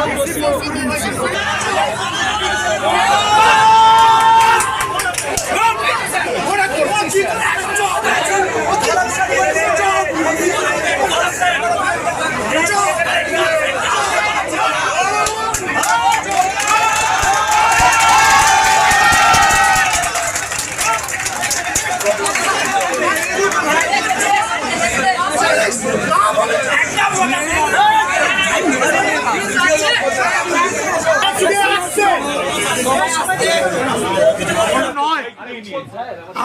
নয়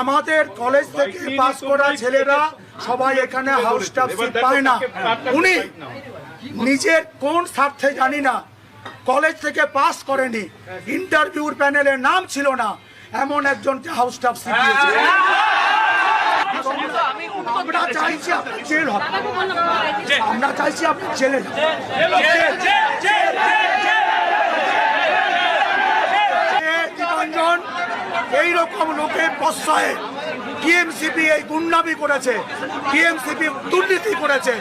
আমাদের কলেজ থেকে পাস করা ছেলেরা সবাই এখানে হাউস স্টাফ পায় না। উনি নিজের কোন স্বার্থে জানি না। কলেজ থেকে পাস করেনি। ইন্টারভিউর প্যানেলে নাম ছিল না। এমন একজনকে হাউস স্টাফ শিখিয়েছে আমরা চাইছি আপনি জেল হবে আমরা চাইছি আপনি জেলে এইরকম লোকের প্রশ্রয়ে টিএমসিপি এই গুন্ডামি করেছে টিএমসিপি দুর্নীতি করেছে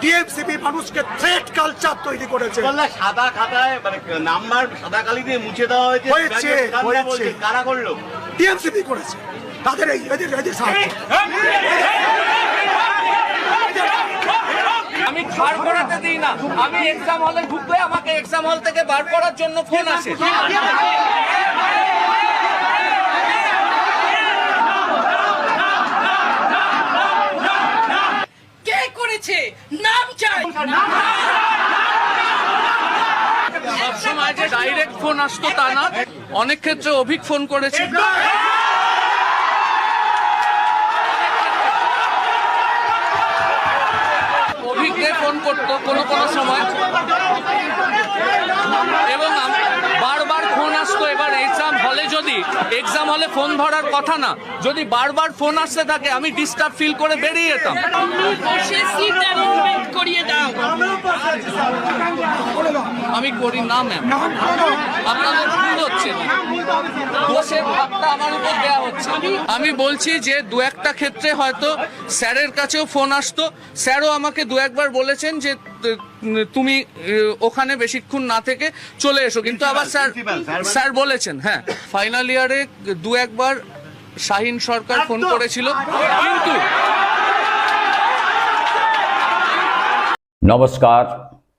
টিএমসিপি মানুষকে থ্রেট কালচার তৈরি করেছে। বললা সাদা খাতায় মানে নাম্বার সাদা কালি দিয়ে মুছে দেওয়া হয়েছে হয়েছে, হয়েছে। কারা করল? টিএমসিপি করেছে। তাদের এই এদের এদের আমি বার করাতে দিই না। আমি এক্সাম হলে ঢুকবে আমাকে এক্সাম হল থেকে বার করার জন্য ফোন আসে কে করেছে নাম চাই। সবসময় যে ডাইরেক্ট ফোন আসতো তা না। অনেক ক্ষেত্রে অভিক ফোন করেছে। অভিজ্ঞে ফোন করতো কোনো কোনো সময় এবং আম- বারবার ফোন আসতো এবার এক্সাম হলে যদি এক্সাম হলে ফোন ধরার কথা না। যদি বারবার ফোন আসতে থাকে আমি ডিস্টার্ব ফিল করে বেরিয়ে যেতাম। বসে সিট অ্যারেঞ্জমেন্ট করিয়ে দাও। আমি করি না ম্যাম আপনাদের ভুল হচ্ছে। দোষের ভাগটা আমার উপর দেওয়া হচ্ছে। আমি বলছি যে দু একটা ক্ষেত্রে হয়তো স্যারের কাছেও ফোন আসতো। স্যারও আমাকে দু একবার বলেছেন যে তুমি ওখানে বেশিক্ষণ না থেকে চলে এসো। কিন্তু আবার স্যার স্যার বলেছেন হ্যাঁ ফাইনাল ইয়ারে দু একবার শাহিন সরকার ফোন করেছিল। কিন্তু নমস্কার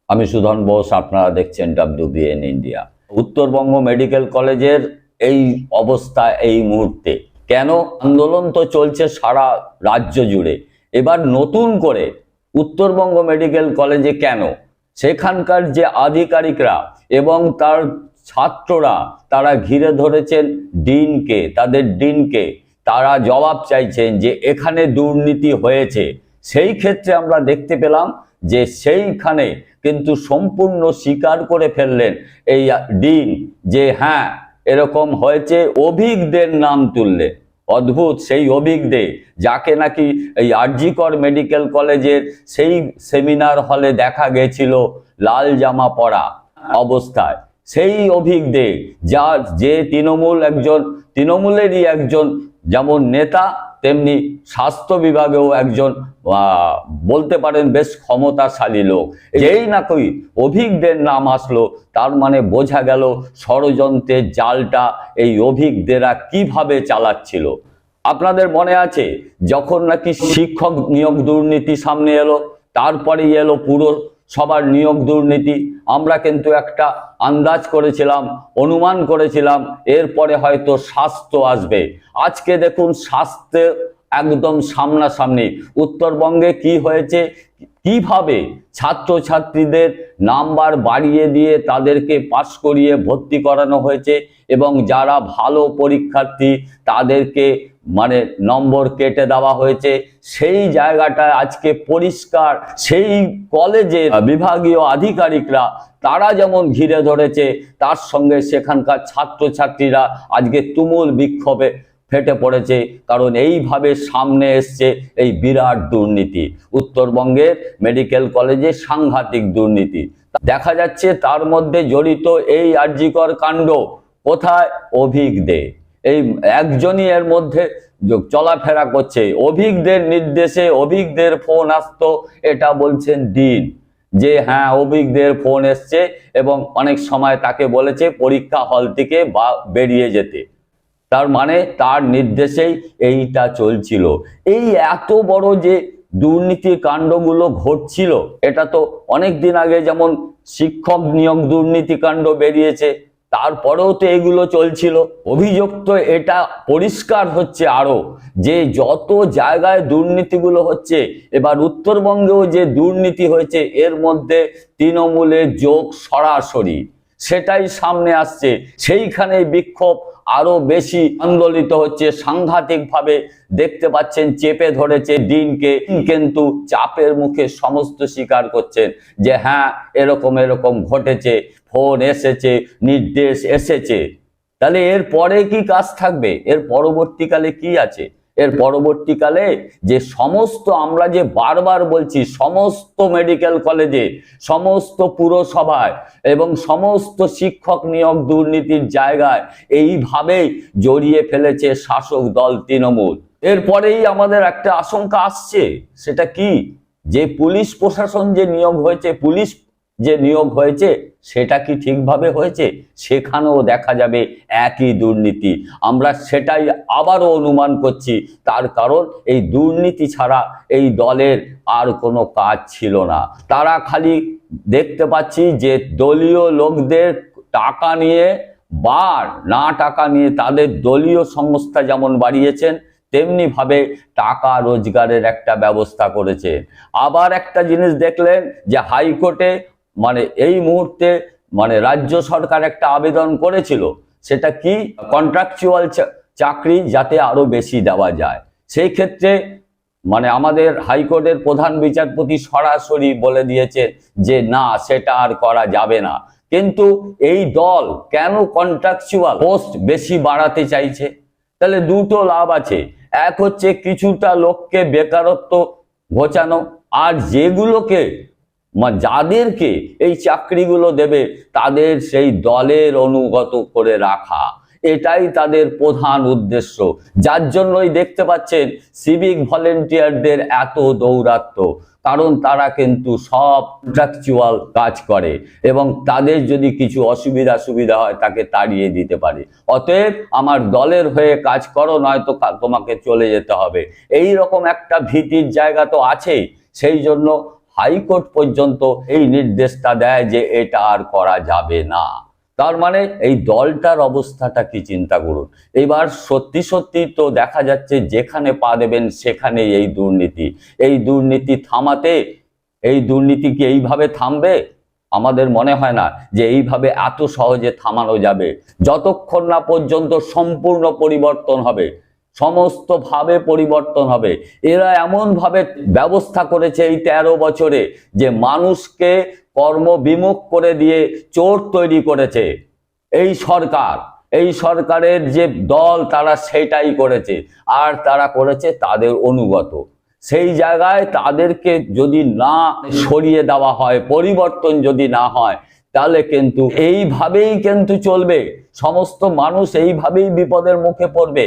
আমি সুধন বোস আপনারা দেখছেন ডাব্লিউবিএন ইন্ডিয়া উত্তরবঙ্গ মেডিকেল কলেজের এই অবস্থা এই মুহূর্তে। কেন? আন্দোলন তো চলছে সারা রাজ্য জুড়ে। এবার নতুন করে উত্তরবঙ্গ মেডিকেল কলেজে কেন? সেখানকার যে আধিকারিকরা এবং তার ছাত্ররা, তারা ঘিরে ধরেছেন ডিনকে, তাদের ডিনকে। তারা জবাব চাইছেন যে এখানে দুর্নীতি হয়েছে। সেই ক্ষেত্রে আমরা দেখতে পেলাম যে সেইখানে কিন্তু সম্পূর্ণ স্বীকার করে ফেললেন এই ডিন যে হ্যাঁ এরকম হয়েছে, অভিজ্ঞদের নাম তুললে অদ্ভুত সেই অভিজ্ঞে যাকে নাকি এই আরজিকর মেডিকেল কলেজের সেই সেমিনার হলে দেখা গেছিল লাল জামা পরা অবস্থায়। সেই অভিজ্ঞে যার যে তৃণমূল একজন, তৃণমূলেরই একজন যেমন নেতা তেমনি স্বাস্থ্য বিভাগেও একজন বলতে পারেন বেশ ক্ষমতাশালী লোক। যেই না কই অভিজ্ঞদের নাম আসলো, তার মানে বোঝা গেল ষড়যন্ত্রের জালটা এই অভিজ্ঞদেরা কীভাবে চালাচ্ছিল। আপনাদের মনে আছে, যখন নাকি শিক্ষক নিয়োগ দুর্নীতি সামনে এলো, তারপরেই এলো পুরো সবার নিয়োগ দুর্নীতি। আমরা কিন্তু একটা আন্দাজ করেছিলাম, অনুমান করেছিলাম, এরপরে হয়তো স্বাস্থ্য আসবে। আজকে দেখুন স্বাস্থ্য একদম সামনাসামনি। উত্তরবঙ্গে কি হয়েছে? কীভাবে ছাত্রছাত্রীদের নাম্বার বাড়িয়ে দিয়ে তাদেরকে পাশ করিয়ে ভর্তি করানো হয়েছে এবং যারা ভালো পরীক্ষার্থী তাদেরকে মানে নম্বর কেটে দেওয়া হয়েছে, সেই জায়গাটায় আজকে পরিষ্কার, সেই কলেজের বিভাগীয় আধিকারিকরা তারা যেমন ঘিরে ধরেছে, তার সঙ্গে সেখানকার ছাত্রছাত্রীরা আজকে তুমুল বিক্ষোভে ফেটে পড়েছে, কারণ এইভাবে সামনে এসছে এই বিরাট দুর্নীতি। উত্তরবঙ্গের মেডিকেল কলেজে সাংঘাতিক দুর্নীতি। দেখা যাচ্ছে তার মধ্যে জড়িত এই আর্যিকর কাণ্ড। কোথায়? অভিক দে। এই একজনই এর মধ্যে চলাফেরা করছে। অভিজ্ঞদের নির্দেশে অভিজ্ঞদের ফোন আসতো, এটা বলছেন ডিন। যে হ্যাঁ অভিজ্ঞদের ফোন এসছে এবং অনেক সময় তাকে বলেছে পরীক্ষা হল থেকে বা বেরিয়ে যেতে। তার মানে তার নির্দেশেই এইটা চলছিল। এই এত বড় যে দুর্নীতির কাণ্ডগুলো ঘটছিল, এটা তো অনেক দিন আগে যেমন শিক্ষক নিয়োগ দুর্নীতি কাণ্ড বেরিয়েছে, তারপরেও তো এগুলো চলছিল। অভিযোগ তো এটা পরিষ্কার হচ্ছে আরও যে যত জায়গায় দুর্নীতিগুলো হচ্ছে, এবার উত্তরবঙ্গেও যে দুর্নীতি হয়েছে, এর মধ্যে তৃণমূলের যোগ সরাসরি। সেটাই সামনে আসছে। সেইখানে বিক্ষোভ আরও বেশি আন্দোলিত হচ্ছে। সাংঘাতিকভাবে দেখতে পাচ্ছেন, চেপে ধরেছে দিনকে কিন্তু চাপের মুখে সমস্ত স্বীকার করছেন যে হ্যাঁ এরকম এরকম ঘটেছে। ফোন এসেছে, নির্দেশ এসেছে। তাহলে এর পরে কি কাজ থাকবে? এর পরবর্তীকালে কি আছে? এর পরবর্তীকালে যে সমস্ত আমরা যে বারবার বলছি সমস্ত মেডিকেল কলেজে সমস্ত পুরসভায় এবং সমস্ত শিক্ষক নিয়োগ দুর্নীতির জায়গায় এইভাবেই জড়িয়ে ফেলেছে শাসক দল তৃণমূল। এরপরেই আমাদের একটা আশঙ্কা আসছে, সেটা কি? যে পুলিশ প্রশাসন যে নিয়োগ হয়েছে, পুলিশ যে নিয়োগ হয়েছে সেটা কি ঠিকভাবে হয়েছে? সেখানেও দেখা যাবে একই দুর্নীতি। আমরা সেটাই আবারও অনুমান করছি। তার কারণ এই দুর্নীতি ছাড়া এই দলের আর কোনো কাজ ছিল না। তারা খালি দেখতে পাচ্ছি যে দলীয় লোকদের টাকা নিয়ে বা না টাকা নিয়ে তাদের দলীয় সংস্থা যেমন বাড়িয়েছেন তেমনি ভাবে টাকা রোজগারের একটা ব্যবস্থা করেছে। আবার একটা জিনিস দেখলেন যে হাইকোর্টে মানে এই মুহূর্তে মানে রাজ্য সরকার একটা আবেদন করেছিল, সেটা কি? কন্ট্রাকচুয়াল চাকরি যাতে আরও বেশি দেওয়া যায়। সেই ক্ষেত্রে মানে আমাদের হাইকোর্টের প্রধান বিচারপতি সরাসরি বলে দিয়েছে যে না, সেটা আর করা যাবে না। কিন্তু এই দল কেন কন্ট্রাকচুয়াল পোস্ট বেশি বাড়াতে চাইছে? তাহলে দুটো লাভ আছে। এক হচ্ছে কিছুটা লোককে বেকারত্ব ঘোচানো, আর যেগুলোকে যাদেরকে এই চাকরিগুলো দেবে তাদের সেই দলের অনুগত করে রাখা। এটাই তাদের প্রধান উদ্দেশ্য। যার জন্যই দেখতে পাচ্ছেন সিভিক ভলেন্টিয়ারদের এত দৌরাত্ম। কারণ তারা কিন্তু সব কন্ট্রাকচুয়াল কাজ করে এবং তাদের যদি কিছু অসুবিধা সুবিধা হয় তাকে তাড়িয়ে দিতে পারে। অতএব আমার দলের হয়ে কাজ করো, নয়তো তোমাকে চলে যেতে হবে। এই রকম একটা ভীতির জায়গা তো আছেই। সেই জন্য হাইকোর্ট পর্যন্ত এই নির্দেশটা দেয় যে এটা আর করা যাবে না। তার মানে এই দলটার অবস্থাটা কি চিন্তা করুন। এবার সত্যি সত্যি তো দেখা যাচ্ছে যেখানে পা দেবেন সেখানে এই দুর্নীতি। এই দুর্নীতি থামাতে, এই দুর্নীতি কি এইভাবে থামবে? আমাদের মনে হয় না যে এইভাবে এত সহজে থামানো যাবে। যতক্ষণ না পর্যন্ত সম্পূর্ণ পরিবর্তন হবে সমস্ত ভাবে পরিবর্তন হবে। এরা এমন ভাবে ব্যবস্থা করেছে এই তেরো বছরে যে মানুষকে কর্মবিমুখ করে দিয়ে চোর তৈরি করেছে। এই সরকার, এই সরকারের যে দল তারা সেটাই করেছে। আর তারা করেছে তাদের অনুগত। সেই জায়গায় তাদেরকে যদি না সরিয়ে দেওয়া হয়, পরিবর্তন যদি না হয় তাহলে কিন্তু এইভাবেই কিন্তু চলবে। সমস্ত মানুষ এইভাবেই বিপদের মুখে পড়বে।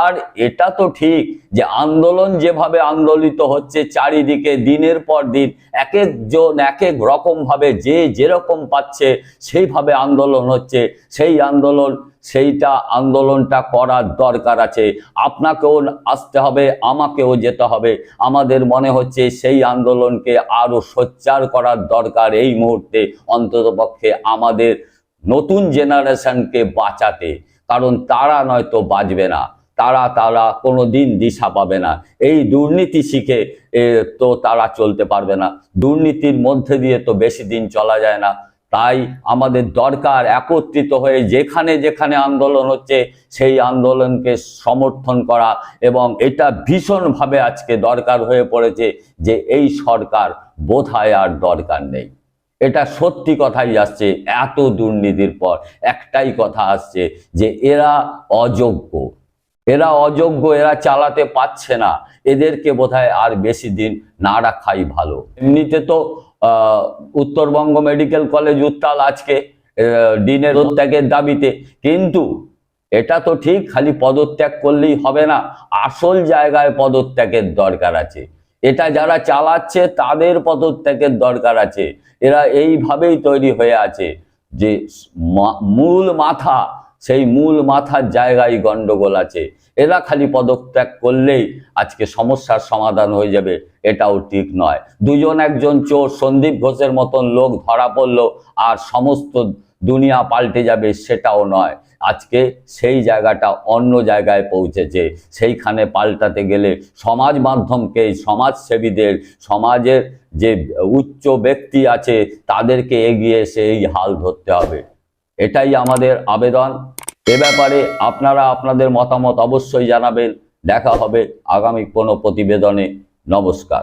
আর এটা তো ঠিক যে আন্দোলন যেভাবে আন্দোলিত হচ্ছে চারিদিকে দিনের পর দিন এক একজন এক এক রকমভাবে যে যেরকম পাচ্ছে সেইভাবে আন্দোলন হচ্ছে। সেই আন্দোলন সেইটা আন্দোলনটা করার দরকার আছে। আপনাকেও আসতে হবে, আমাকেও যেতে হবে। আমাদের মনে হচ্ছে সেই আন্দোলনকে আরও সোচ্চার করার দরকার এই মুহূর্তে অন্ততপক্ষে আমাদের নতুন জেনারেশনকে বাঁচাতে। কারণ তারা নয়তো বাঁচবে না, তারা তারা কোনো দিন দিশা পাবে না। এই দুর্নীতি শিখে তো তারা চলতে পারবে না। দুর্নীতির মধ্যে দিয়ে তো বেশি দিন চলা যায় না। তাই আমাদের দরকার একত্রিত হয়ে যেখানে যেখানে আন্দোলন হচ্ছে, সেই আন্দোলনকে সমর্থন করা এবং এটা ভীষণভাবে আজকে দরকার হয়ে পড়েছে যে এই সরকার বোধহয় আর দরকার নেই। এটা সত্যি কথাই আসছে এত দুর্নীতির পর। একটাই কথা আসছে যে এরা অযোগ্য। এরা অযোগ্য, এরা চালাতে পারছে না। এদেরকে বোধহয় আর বেশি দিন না রাখাই ভালো। এমনিতে তো উত্তরবঙ্গ মেডিকেল কলেজ উত্তাল আজকে ডিনের পদত্যাগের দাবিতে। কিন্তু এটা তো ঠিক, খালি পদত্যাগ করলেই হবে না। আসল জায়গায় পদত্যাগের দরকার আছে। এটা যারা চালাচ্ছে, তাদের পদত্যাগের দরকার আছে। এরা এইভাবেই তৈরি হয়ে আছে যে মূল মাথা সেই মূল মাথার জায়গায় গন্ডগোল আছে। এরা খালি পদত্যাগ করলেই আজকে সমস্যার সমাধান হয়ে যাবে, এটাও ঠিক নয়। দুজন একজন চোর, সন্দীপ ঘোষের মতন লোক ধরা পড়ল আর সমস্ত দুনিয়া পাল্টে যাবে সেটাও নয়। আজকে সেই জায়গাটা অন্য জায়গায় পৌঁছেছে। সেইখানে পাল্টাতে গেলে সমাজ মাধ্যমকে, সমাজসেবীদের, সমাজের যে উচ্চ ব্যক্তি আছে, তাদেরকে এগিয়ে এসে এই হাল ধরতে হবে। এটাই আমাদের আবেদন। এ ব্যাপারে আপনারা আপনাদের মতামত অবশ্যই জানাবেন। দেখা হবে আগামী কোনো প্রতিবেদনে। নমস্কার।